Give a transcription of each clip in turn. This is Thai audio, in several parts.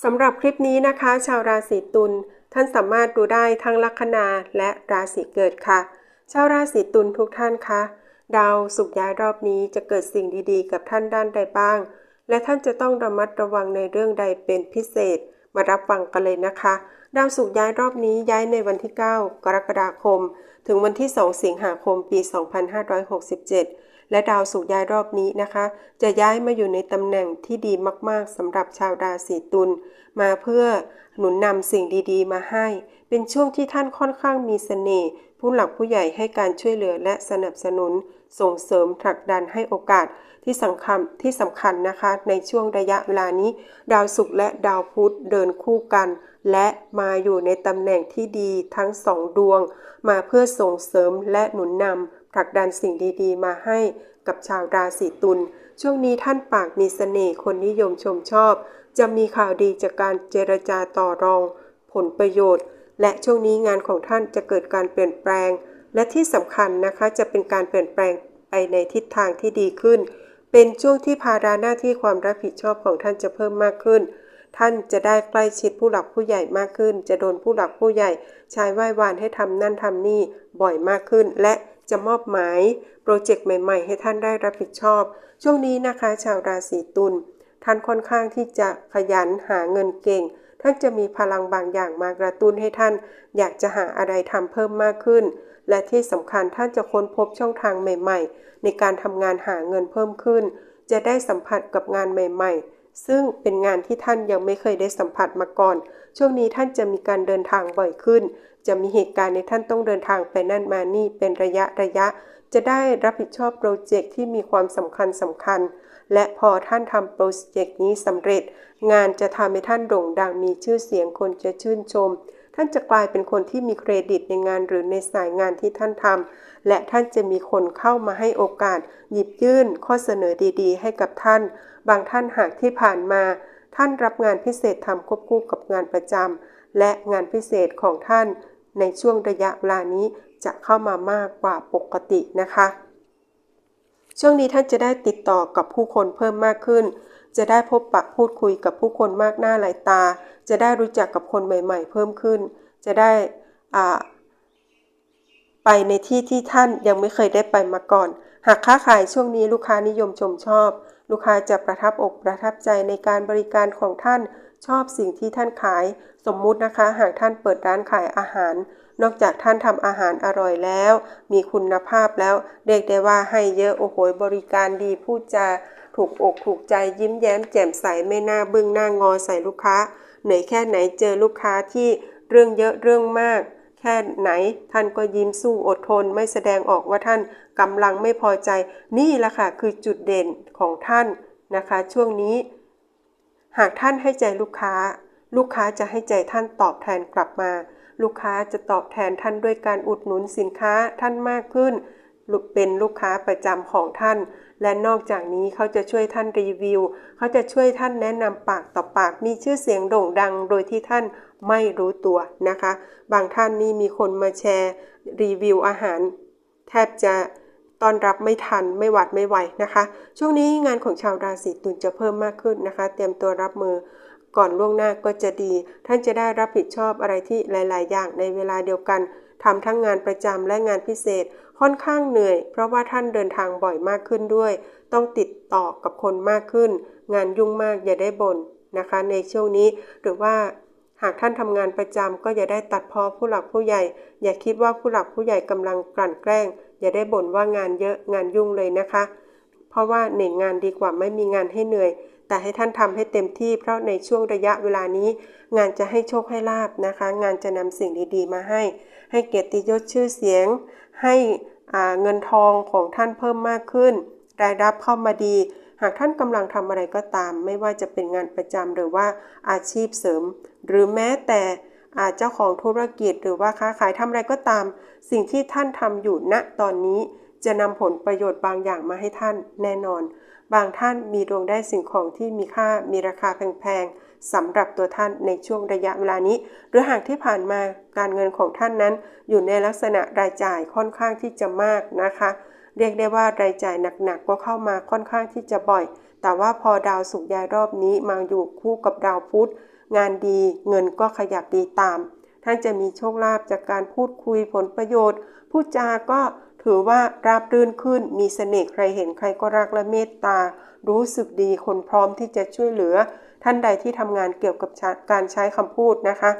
สำหรับคลิปนี้นะคะ ชาวราศีตุลท่านสามารถดูได้ทั้งลัคนาและราศีเกิดค่ะ ชาวราศีตุลทุกท่านคะดาวสุกย้ายรอบนี้จะเกิดสิ่งดีๆ กับท่านด้านใดบ้าง และท่านจะต้องระมัดระวังในเรื่องใดเป็นพิเศษ มารับฟังกันเลยนะคะ ดาวสุกย้ายรอบนี้ย้ายในวันที่ 9 กรกฎาคม ถึงวันที่ 2 สิงหาคม ปี 2567 และดาวสุกย้ายรอบนี้นะคะ จะย้ายมาอยู่ในตำแหน่งที่ดีมากๆสำหรับชาวราศีตุลมาเพื่อหนุนนำสิ่งดีๆ มาให้ เป็นช่วงที่ท่านค่อนข้างมีเสน่ห์ผู้หลักผู้ใหญ่ให้การช่วยเหลือและสนับสนุน ส่งเสริมผลักดันให้โอกาสที่สำคัญที่สำคัญนะคะ ในช่วงระยะเวลานี้ ดาวศุกร์และดาวพุธเดินคู่กัน และมาอยู่ในตำแหน่งที่ดีทั้งสองดวง มาเพื่อส่งเสริมและหนุนนำ ผลักดันสิ่งดีๆ มาให้กับชาวราศีตุล ช่วงนี้ท่านปากมีเสน่ห์คนนิยมชมชอบ จะมีข่าวดีจากการเจรจาต่อรอง ผลประโยชน์ และช่วงนี้งานของท่านจะเกิดการเปลี่ยนแปลง และที่สำคัญนะคะจะเป็นการเปลี่ยนแปลงไปในทิศทางที่ดีขึ้น เป็นช่วงที่ภาระหน้าที่ความรับผิดชอบของท่านจะเพิ่มมากขึ้น ท่านจะได้ใกล้ชิดผู้หลักผู้ใหญ่มากขึ้น จะโดนผู้หลักผู้ใหญ่ ใช้ไหว้วานให้ทำนั่นทำนี่บ่อยมากขึ้น และ จะมอบหมายโปรเจกต์ใหม่ ๆ ให้ท่านได้รับผิดชอบ ช่วงนี้นะคะ ชาวราศีตุลท่านค่อนข้างที่จะขยันหาเงินเก่ง ท่านจะมีพลังบางอย่างมากระตุ้นให้ท่าน อยากจะหาอะไรทำเพิ่มมากขึ้น และที่สำคัญท่านจะค้นพบช่องทางใหม่ ๆ ในการทำงานหาเงินเพิ่มขึ้น จะได้สัมผัสกับงานใหม่ ๆ ซึ่งเป็นงานที่ท่านยังไม่เคยได้สัมผัสมาก่อน ช่วงนี้ท่านจะมีการเดินทางบ่อยขึ้น จะมีเหตุการณ์ในท่านต้องเดินทางไปนั่นมานี่เป็นระยะระยะ จะได้รับผิดชอบโปรเจกต์ที่มีความสำคัญสำคัญ และพอท่านทำโปรเจกต์นี้สำเร็จ งานจะทำให้ท่านโด่งดังมีชื่อเสียงคนจะชื่นชมท่านจะกลายเป็นคนที่มีเครดิตในงานหรือในสายงานที่ท่านทำและท่านจะมีคนเข้ามาให้โอกาส หยิบยื่นข้อเสนอดีๆ ให้กับท่าน บางท่านหากที่ผ่านมา ท่านรับงานพิเศษทำควบคู่กับงานประจำและงานพิเศษของท่าน ในช่วงระยะเวลานี้จะเข้ามามากกว่าปกตินะคะ ช่วงนี้ท่านจะได้ติดต่อกับผู้คนเพิ่มมากขึ้น จะได้พบปะพูดคุยกับผู้คนมากหน้าหลายตา จะได้รู้จักกับคนใหม่ ๆ เพิ่มขึ้น จะได้อ่าไปในที่ที่ท่านยังไม่เคยได้ไปมาก่อน หากค้าขายช่วงนี้ลูกค้านิยมชมชอบ ลูกค้าจะประทับอกประทับใจในการบริการของท่าน ชอบสิ่งที่ท่านขาย สมมุตินะคะ หากท่านเปิดร้านขายอาหาร นอกจากท่านทำอาหารอร่อยแล้ว มีคุณภาพแล้ว เรียกได้ว่าให้เยอะโอ้โหบริการดีพูดจาถูกอกถูกใจยิ้มแย้มแจ่มใสไม่น่าบึ้งหน้างอใส่ลูกค้าเหนื่อยแค่ไหนเจอลูกค้าที่เรื่องเยอะเรื่องมาก แค่ไหน ท่านก็ยิ้มสู้อดทนไม่แสดงออกว่าท่านกำลังไม่พอใจ นี่แหละค่ะคือจุดเด่นของท่านนะคะ ช่วงนี้ หากท่านให้ใจลูกค้า ลูกค้าจะให้ใจท่านตอบแทนกลับมา ลูกค้าจะตอบแทนท่านด้วยการอุดหนุนสินค้าท่านมากขึ้นเป็นลูกค้าประจำของท่าน และนอกจากนี้เขาจะช่วยท่านรีวิว เขาจะช่วยท่านแนะนำปากต่อปากมีชื่อเสียงโด่งดัง โดยที่ท่าน ไม่รู้ตัวนะคะ บางท่านนี่มีคนมาแชร์รีวิวอาหาร แทบจะต้อนรับไม่ทันไม่หวัดไม่ไหวนะคะ ช่วงนี้งานของชาวราศีตุลจะเพิ่มมากขึ้นนะคะ เตรียมตัวรับมือก่อนล่วงหน้าก็จะดี ท่านจะได้รับผิดชอบอะไรที่หลาย ๆ อย่างในเวลาเดียวกันทำทั้งงานประจำและงานพิเศษค่อนข้างเหนื่อย เพราะว่าท่านเดินทางบ่อยมากขึ้นด้วย ต้องติดต่อกับคนมากขึ้น งานยุ่งมากอย่าได้บ่นนะคะ ในช่วงนี้หรือว่า หากท่านทำงานประจำก็อย่าได้ตัดพอผู้หลักผู้ใหญ่ อย่าคิดว่าผู้หลักผู้ใหญ่กำลังกลั่นแกล้ง อย่าได้บ่นว่างานเยอะงานยุ่งเลยนะคะ เพราะว่าหนึ่งงานดีกว่าไม่มีงานให้เหนื่อย แต่ให้ท่านทำให้เต็มที่ เพราะในช่วงระยะเวลานี้ งานจะให้โชคให้ลาบนะคะ งานจะนำสิ่งดีๆ มาให้ ให้เกียรติยศชื่อเสียง ให้เงินทองของท่านเพิ่มมากขึ้น รายรับเข้ามาดีหากท่านกำลังทำอะไรก็ตาม ไม่ว่าจะเป็นงานประจำหรือว่าอาชีพเสริม หรือแม้แต่อาเจ้าของธุรกิจหรือว่าค้าขายทำอะไรก็ตาม สิ่งที่ท่านทำอยู่ณตอนนี้ จะนำผลประโยชน์บางอย่างมาให้ท่านแน่นอน บางท่านมีดวงได้สิ่งของที่มีค่ามีราคาแพงๆสำหรับตัวท่านในช่วงระยะเวลานี้ หรือหากที่ผ่านมาการเงินของท่านนั้น อยู่ในลักษณะรายจ่ายค่อนข้างที่จะมากนะคะ เรียกได้ว่ารายจ่ายหนักๆก็เข้ามาค่อนข้างที่จะบ่อย แต่ว่าพอดาวสุกย้ายรอบนี้มาอยู่คู่กับดาวพุธ งานดีเงินก็ขยับดีตาม ท่านจะมีโชคลาภจากการพูดคุยผลประโยชน์ พูดจาก็ถือว่าราบรื่นขึ้นมีเสน่ห์ใครเห็นใครก็รักและเมตตา รู้สึกดีคนพร้อมที่จะช่วยเหลือ ท่านใดที่ทำงานเกี่ยวกับการใช้คำพูดนะคะ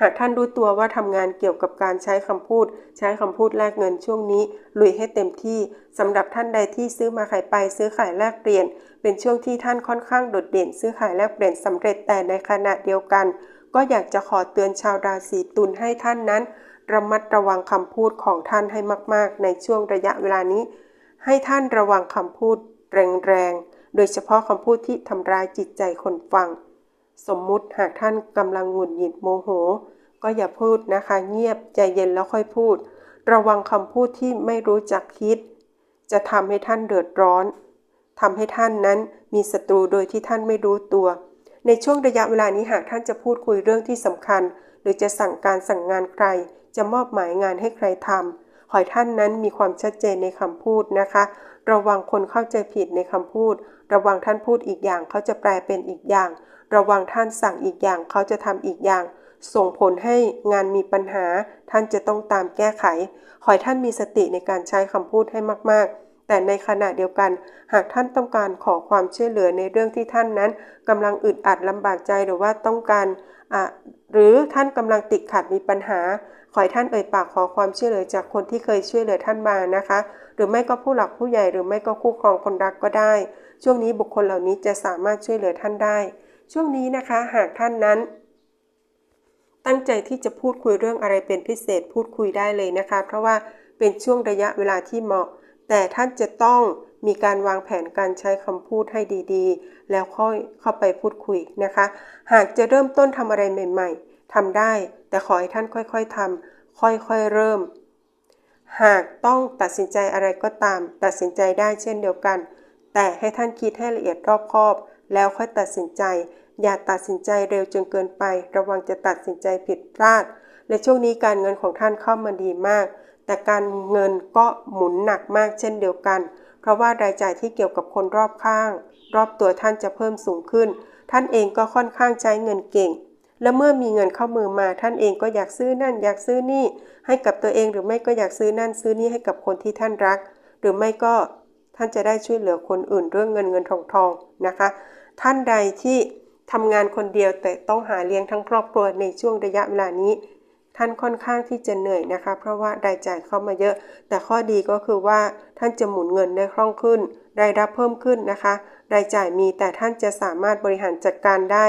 หากท่านรู้ตัวว่าทำงานเกี่ยวกับการใช้คำพูด ใช้คำพูดแลกเงินช่วงนี้ ลุยให้เต็มที่สำหรับท่านใดที่ซื้อมาขายไปซื้อขายแลกเปลี่ยน เป็นช่วงที่ท่านค่อนข้างโดดเด่นซื้อขายแลกเปลี่ยนสำเร็จแต่ในขณะเดียวกัน ก็อยากจะขอเตือนชาวราศีตุลให้ท่านนั้น ระมัดระวังคำพูดของท่านให้มาก ๆ ในช่วงระยะเวลานี้ ให้ท่านระวังคำพูดแรงๆโดยเฉพาะคำพูดที่ทำร้ายจิตใจคนฟัง สมมุติหากท่านกำลังหงุดหงิดโมโห ก็อย่าพูดนะคะ เงียบใจเย็นแล้วค่อยพูด ระวังคำพูดที่ไม่รู้จักคิด จะทำให้ท่านเดือดร้อน ทำให้ท่านนั้นมีศัตรูโดยที่ท่านไม่รู้ตัว ในช่วงระยะเวลานี้หากท่านจะพูดคุยเรื่องที่สำคัญ หรือจะสั่งการสั่งงานใคร จะมอบหมายงานให้ใครทำขอให้ท่านนั้นมีความชัดเจนในคำพูดนะคะ ระวังคนเข้าใจผิดในคำพูด ระวังท่านพูดอีกอย่างเขาจะแปลเป็นอีกอย่าง ระวังท่านสั่งอีกอย่างเขาจะทำอีกอย่างส่งผลให้งานมีปัญหา ท่านจะต้องตามแก้ไข ขอให้ท่านมีสติในการใช้คำพูดให้มาก ๆ แต่ในขณะเดียวกัน หากท่านต้องการขอความช่วยเหลือในเรื่องที่ท่านนั้นกำลังอึดอัดลำบากใจหรือว่าต้องการหรือท่านกำลังติดขัดมีปัญหา ขอให้ท่านเอ่ยปากขอความช่วยเหลือจากคนที่เคยช่วยเหลือท่านมานะคะ หรือไม่ก็ผู้หลักผู้ใหญ่หรือไม่ก็คู่ครองคนรักก็ได้ ช่วงนี้บุคคลเหล่านี้จะสามารถช่วยเหลือท่านได้ ช่วงนี้นะคะหากท่านนั้น ตั้งใจที่จะพูดคุยเรื่องอะไรเป็นพิเศษพูดคุยได้เลยนะคะ เพราะว่าเป็นช่วงระยะเวลาที่เหมาะ แต่ท่านจะต้องมีการวางแผนการใช้คำพูดให้ดีๆ แล้วค่อยเข้าไปพูดคุยนะคะ หากจะเริ่มต้นทำอะไรใหม่ ๆทำได้ แต่ขอให้ท่านค่อยๆทำค่อยๆเริ่ม หากต้องตัดสินใจอะไรก็ตาม ตัดสินใจได้เช่นเดียวกัน แต่ให้ท่านคิดให้ละเอียดรอบคอบ แล้วค่อยตัดสินใจ อย่าตัดสินใจเร็วจนเกินไป ระวังจะตัดสินใจผิดพลาด และช่วงนี้การเงินของท่านเข้ามาดีมาก แต่การเงินก็หมุนหนักมากเช่นเดียวกัน เพราะว่ารายจ่ายที่เกี่ยวกับคนรอบข้าง รอบตัวท่านจะเพิ่มสูงขึ้น ท่านเองก็ค่อนข้างใช้เงินเก่ง และเมื่อมีเงินเข้ามือมา ท่านเองก็อยากซื้อนั่น อยากซื้อนี่ ให้กับตัวเองหรือไม่ก็อยากซื้อนั่นซื้อนี่ให้กับคนที่ท่านรัก หรือไม่ก็ท่านจะได้ช่วยเหลือคนอื่นเรื่องเงินเงินทองทองนะคะ ท่านใดที่ทำงานคนเดียวแต่ต้องหาเลี้ยงทั้งครอบครัวในช่วงระยะเวลานี้ ท่านค่อนข้างที่จะเหนื่อยนะคะ เพราะว่ารายจ่ายเข้ามาเยอะ แต่ข้อดีก็คือว่าท่านจะหมุนเงินได้คล่องขึ้น รายรับเพิ่มขึ้นนะคะ รายจ่ายมีแต่ท่านจะสามารถบริหารจัดการได้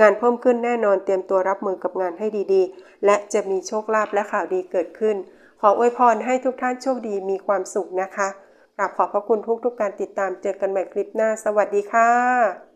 งานเพิ่มขึ้นแน่นอนเตรียมตัวรับมือกับงานให้ดีๆ และจะมีโชคลาภและข่าวดีเกิดขึ้น ขออวยพรให้ทุกท่านโชคดีมีความสุขนะคะกราบขอบพระคุณทุกๆกการติดตามเจอกันใหม่คลิปหน้า สวัสดีค่ะ